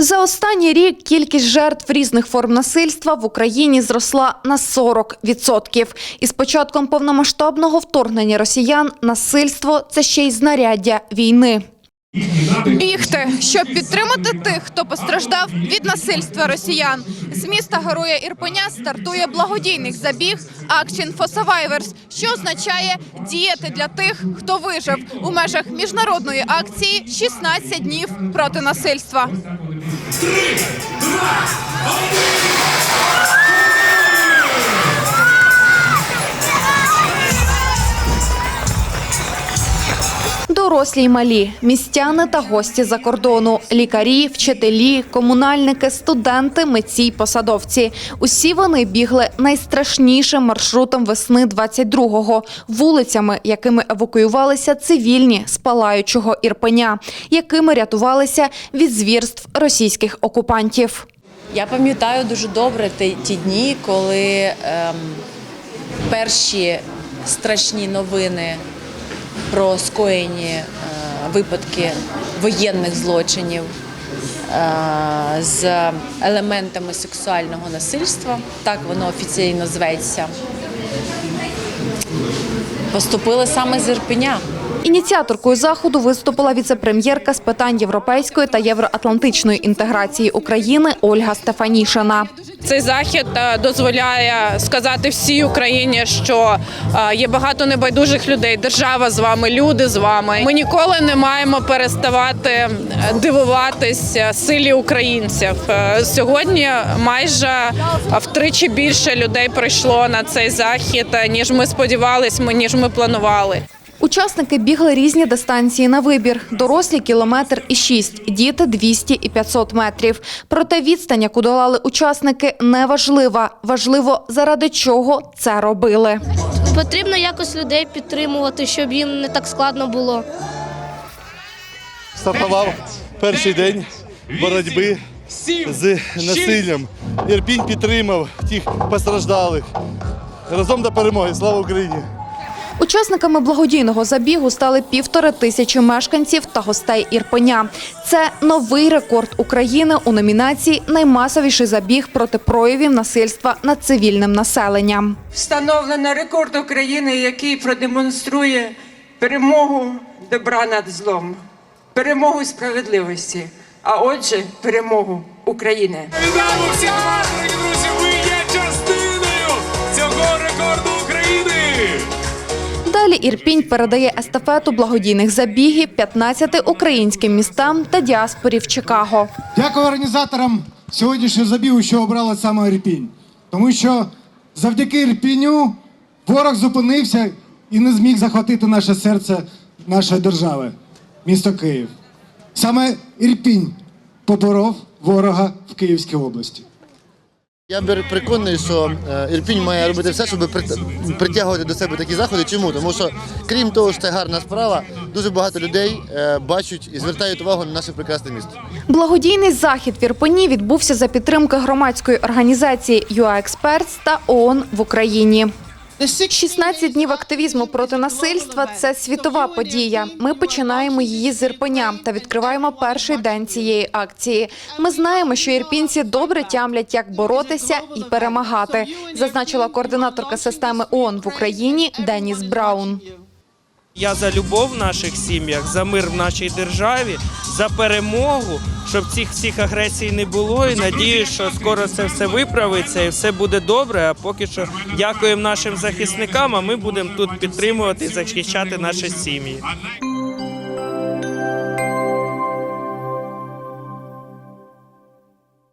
За останній рік кількість жертв різних форм насильства в Україні зросла на 40%. І з початком повномасштабного вторгнення росіян насильство це ще й знаряддя війни. Бігти, щоб підтримати тих, хто постраждав від насильства росіян. З міста Героя Ірпеня стартує благодійний забіг Action for Survivors, що означає діяти для тих, хто вижив у межах міжнародної акції «16 днів проти насильства. Дорослі й малі, містяни та гості за кордону, лікарі, вчителі, комунальники, студенти, митці й посадовці. Усі вони бігли найстрашнішим маршрутом весни 22-го, вулицями, якими евакуювалися цивільні з палаючого Ірпеня, якими рятувалися від звірств російських окупантів. Я пам'ятаю дуже добре ті, ті дні, коли ем, перші страшні новини про скоєні е, випадки воєнних злочинів е, з елементами сексуального насильства, так воно офіційно зветься, поступили саме з Ірпеня. Ініціаторкою заходу виступила віце-прем'єрка з питань європейської та євроатлантичної інтеграції України Ольга Стефанішина. Цей захід е, дозволяє сказати всій Україні, що е, є багато небайдужих людей. Держава з вами, люди з вами. Ми ніколи не маємо переставати е, дивуватись е, силі українців. Сьогодні майже втричі більше людей прийшло на цей захід, ніж ми сподівалися, ніж ми планували. Учасники бігли різні дистанції на вибір. Дорослі – кілометр і шість, діти – 200 і 500 метрів. Проте відстань, яку долали учасники, не важлива. Важливо, заради чого це робили. Потрібно якось людей підтримувати, щоб їм не так складно було. стартував перший день боротьби з насиллям. Ірпінь підтримав тих постраждалих. Разом до перемоги. Слава Україні! Учасниками благодійного забігу стали півтори тисячі мешканців та гостей Ірпеня. Це новий рекорд України у номінації Наймасовіший забіг проти проявів насильства над цивільним населенням. Встановлено рекорд України, який продемонструє перемогу добра над злом, перемогу справедливості, а отже, перемогу України. Вітаємо всіх вас, дорогі друзі! Ви є частиною цього рекорду України! Далі Ірпінь передає естафету благодійних забігів 15 українським містам та діаспорі в Чикаго. Дякую організаторам сьогоднішнього забігу, що обрали саме Ірпінь. Тому що завдяки Ірпіню ворог зупинився і не зміг захватити наше серце нашої держави, місто Київ. Саме Ірпінь поборов ворога в Київській області. Я переконаний, що е, Ірпінь має робити все, щоб притягувати до себе такі заходи. Чому? Тому що, крім того, що це гарна справа, дуже багато людей е, бачать і звертають увагу на наше прекрасне місто. Благодійний захід в Ірпені відбувся за підтримки громадської організації Experts та ООН в Україні. 16 днів активізму проти насильства це світова подія. Ми починаємо її з Ірпеня та відкриваємо перший день цієї акції. Ми знаємо, що ірпінці добре тямлять, як боротися і перемагати, зазначила координаторка системи ООН в Україні Деніс Браун. Я за любов в наших сім'ях, за мир в нашій державі, за перемогу, щоб цих всіх агресій не було. І надію, що скоро це все виправиться і все буде добре. А поки що дякуємо нашим захисникам. А ми будемо тут підтримувати і захищати наші сім'ї.